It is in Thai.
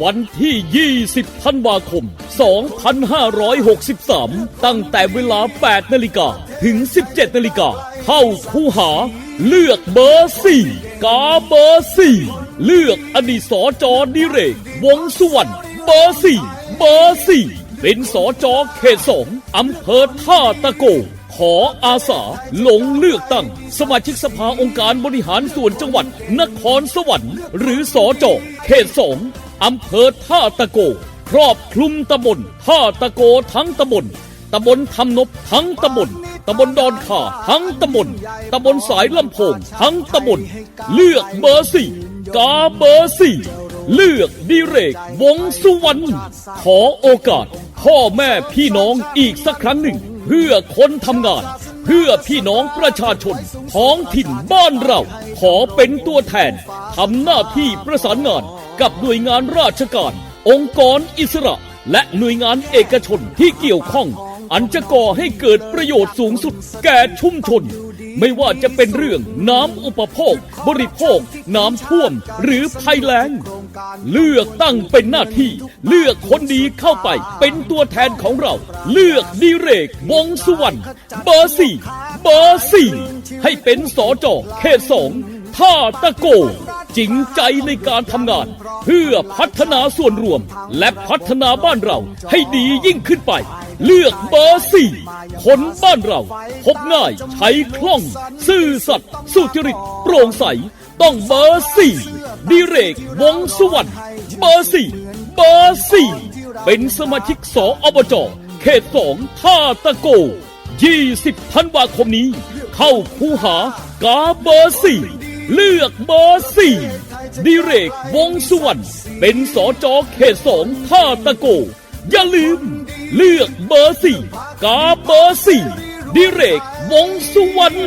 วันที่ 20 ธันวาคม 2563 ตั้งแต่เวลา 8 นาฬิกา ถึง 17 นาฬิกา เข้าคูหา เลือกเบอร์ 4 กาเบอร์ 4 เลือกอดีตสจดิเรก วงสุวรรณ เบอร์ 4 เบอร์ 4 เป็นสจเขตสองอำเภอท่าตะโกขออาสาลงเลือกตั้ง สมาชิกสภาองค์การบริหารส่วนจังหวัด นครสวรรค์ หรือสอจอเขตสอง อำเภอท่าตะโก ครอบคลุมตำบลท่าตะโกทั้งตำบลตำบลทำนบทั้งตำบลตำบลดอนข่าทั้งตำบลตำบลสายลำโพงทั้งตำบลเลือกเบอร์สี่กาเบอร์สี่เลือกดิเรก วงสุวรรณขอโอกาส พ่อแม่พี่น้องอีกสักครั้งหนึ่ง เพื่อคนทำงาน เพื่อพี่น้องประชาชนท้องถิ่นบ้านเรา ขอเป็นตัวแทนทำหน้าที่ประสานงาน กับหน่วยงานราชการ องค์กรอิสระ และหน่วยงานเอกชนที่เกี่ยวข้อง อันจะก่อให้เกิดประโยชน์สูงสุดแก่ชุมชน ไม่ว่าจะเป็นเรื่องน้ำอุปโภค บริโภค น้ำท่วม หรือภัยแล้ง เลือกตั้งเป็นหน้าที่ เลือกคนดีเข้าไปเป็นตัวแทนของเรา เลือกดิเรกวงสุวรรณเบอร์สี่เบอร์สี่ให้เป็นสอจอเขตสองท่าตะโก จริงใจในการทำงาน เพื่อพัฒนาส่วนรวม และพัฒนาบ้านเราให้ดียิ่งขึ้นไป เลือกเบอร์สี่คนบ้านเรา พบง่ายใช้คล่อง ซื่อสัตย์สุจริตโปร่งใส ต้องเบอร์สี่ดิเรกวงสุวรรณเบอร์สี่เบอร์สี่เป็นสมาชิกสอบจเขตสองท่าตะโก 20ธันวาคมนี้ เข้าคูหากาเบอร์สี่ เลือกเบอร์สี่ดิเรกวงสุวรรณเป็นสอจอเขตสองท่าตะโก อย่าลืม เลือกเบอร์สี่กาเบอร์สี่ดิเรกวงสุวรรณ